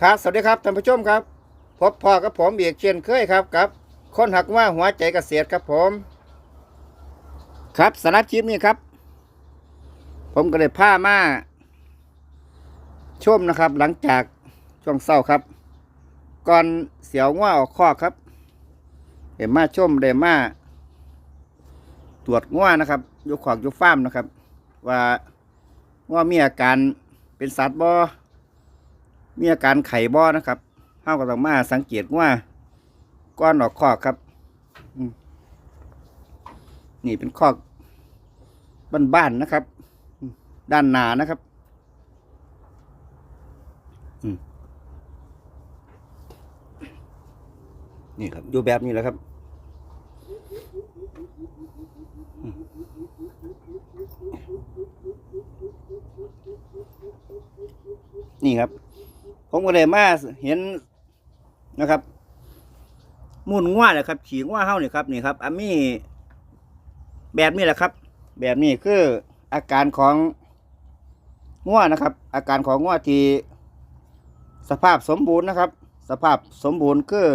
ครับสวัสดีครับท่านผู้ชมครับ พบพ่อกับผมเบียกเชียนเคยครับกับคนหักว่าหัวใจเกษตรครับผม ครับสำหรับคลิปนี้ครับ ผมก็เลยพามาชมนะครับ หลังจากช่วงเศร้าครับ ก่อนเสียวง่าออกคอครับเดี๋ยวมาชมเดี๋ยวมาตรวจง่านะครับยู่ขอกยู่ฟามนะครับ ว่าว่ามีอาการเป็นสัตว์บ่ มีอาการไข่บ่อนะครับเฮาก็ต้องมาสังเกตว่าก้อนออกคอกครับนี่เป็นคอกบ้านๆนะครับ ด้านหนานะครับนี่ครับอยู่แบบนี้แหละครับนี่ครับ ผมก็เลยมาเห็นนะครับมูลง่าเลยครับ ขี่ง่าเฮานี่ครับนี่ครับอันนี้แบบนี้แหละครับ แบบนี้คืออาการของง่านะครับ อาการของง่าที่สภาพสมบูรณ์นะครับ สภาพสมบูรณ์คือ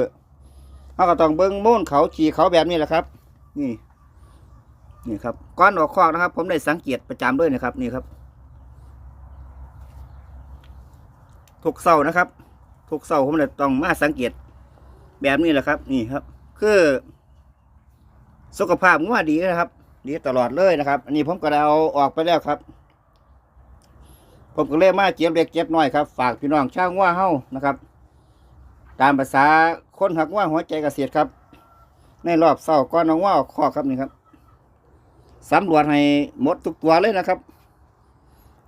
เราก็ต้องเบิ้งมูลเขาขี่เขาแบบนี้แหละครับ นี่นี่ครับก้อนออกคอกนะครับ ผมได้สังเกตประจำด้วยนะครับ นี่ครับ ทุกเสานะครับ ทุกเสาผมเลยต้องมาสังเกต แบบนี้แหละครับ นี่ครับ คือสุขภาพงัวดีนะครับ ดีตลอดเลยนะครับ อันนี้ผมก็ได้เอาออกไปแล้วครับ ผมก็เลยมาเจ็บเล็กเจ็บน้อยครับ ฝากพี่น้องช่างงัวเฮานะครับ ตามภาษาคนหักงัวหัวใจเกษตรครับ ในรอบเสาก้อนน้องงัวออกคอครับนี่ครับสำรวจให้หมดทุกตัวเลยนะครับ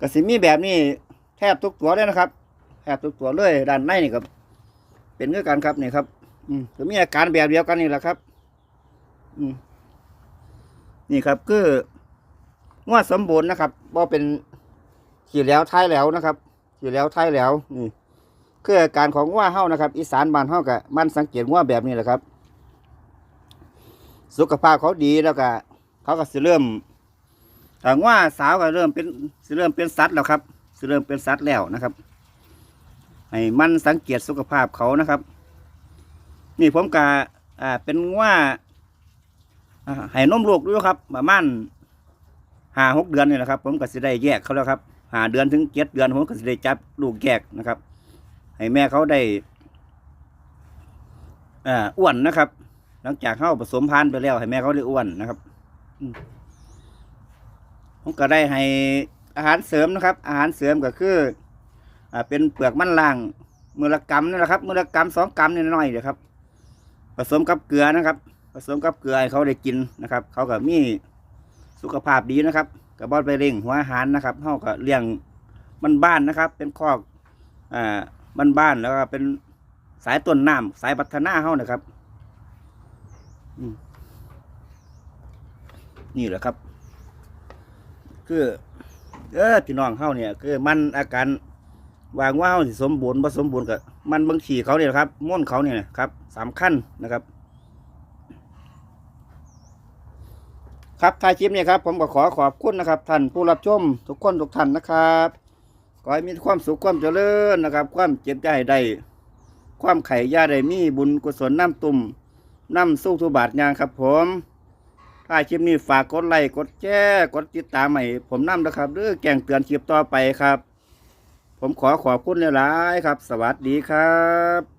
กระสิมีแบบนี้แทบทุกตัวเลยนะครับ แทบทุกตัวเลยด้านในนี่ครับ เป็นเงื่อกันครับนี่ครับ อืมก็มีอาการแบบเดียวกันนี่แหละครับ อืมนี่ครับคืองวดสมบูรณ์นะครับว่าเป็นขี่แล้วท้ายแล้วนะครับขี่แล้วท้ายแล้วนี่คืออาการของว่าเฮ้านะครับ อีสานบ้านเฮ้ากับมันสังเกตว่าแบบนี้แหละครับ สุขภาพเขาดีแล้วก็เขาก็สิเริ่มถ้าว่าสาวก็เริ่มเป็นสิเริ่มเป็นสัตว์แล้วครับสิเริ่มเป็นสัตว์แล้วนะครับ ให้มันสังเกตสุขภาพเขานะครับ นี่ผมกะอ่าเป็นว่าให้นมลูกด้วยครับประมาณหาหกเดือนนี่แหละครับ ผมก็สิได้แยกเขาแล้วครับหาเดือนถึงเจ็ดเดือนผมก็สิได้จับลูกแยกนะครับ ให้แม่เขาได้อ่าอ้วนนะครับ หลังจากเข้าผสมพันธุ์ไปแล้ว ให้แม่เขาได้อ้วนนะครับผมก็ได้ให้อาหารเสริมนะครับ อาหารเสริมก็คือ อ่าเป็นเปลือกมันล่างมือละกำนี่แหละครับมือละกำสองกำนี่น้อยเดี๋ยวครับ ผสมกับเกลือนะครับ ผสมกับเกลือให้เขาได้กินนะครับ เขาก็มีสุขภาพดีนะครับกับบอดไปเร่งหัวอาหารนะครับเขาก็เลี้ยงมันบ้านนะครับ เป็นคอกอ่ามันบ้านแล้วก็เป็นสายต้นน้ำสายพัฒนาเขานะครับนี่แหละครับ คือ เออพี่น้องเขาเนี่ย คือมันอาการ วางว่าเขาสิสมบูรณ์ผสมบูรณ์กับมันบางขี่เขาเนี่ยครับม้วนเขาเนี่ยครับสามขั้นนะครับ ครับท้ายคลิปนี้ครับ ผมก็ขอขอบคุณนะครับท่านผู้รับชมทุกคนทุกท่านนะครับขอให้มีความสุขความเจริญนะครับ ความเจ็บใจได้ความไข่ยาได้มีบุญกุศลน้ำตุ่มน้ำสู้ทุบาทยางครับ ผมถ้าคลิปนี้ฝากกดไลค์กดแชร์กดติดตามให้ผมนำนะครับหรือแจ้งเตือนคลิปต่อไปครับ ผมขอขอบคุณหลายๆครับ สวัสดีครับ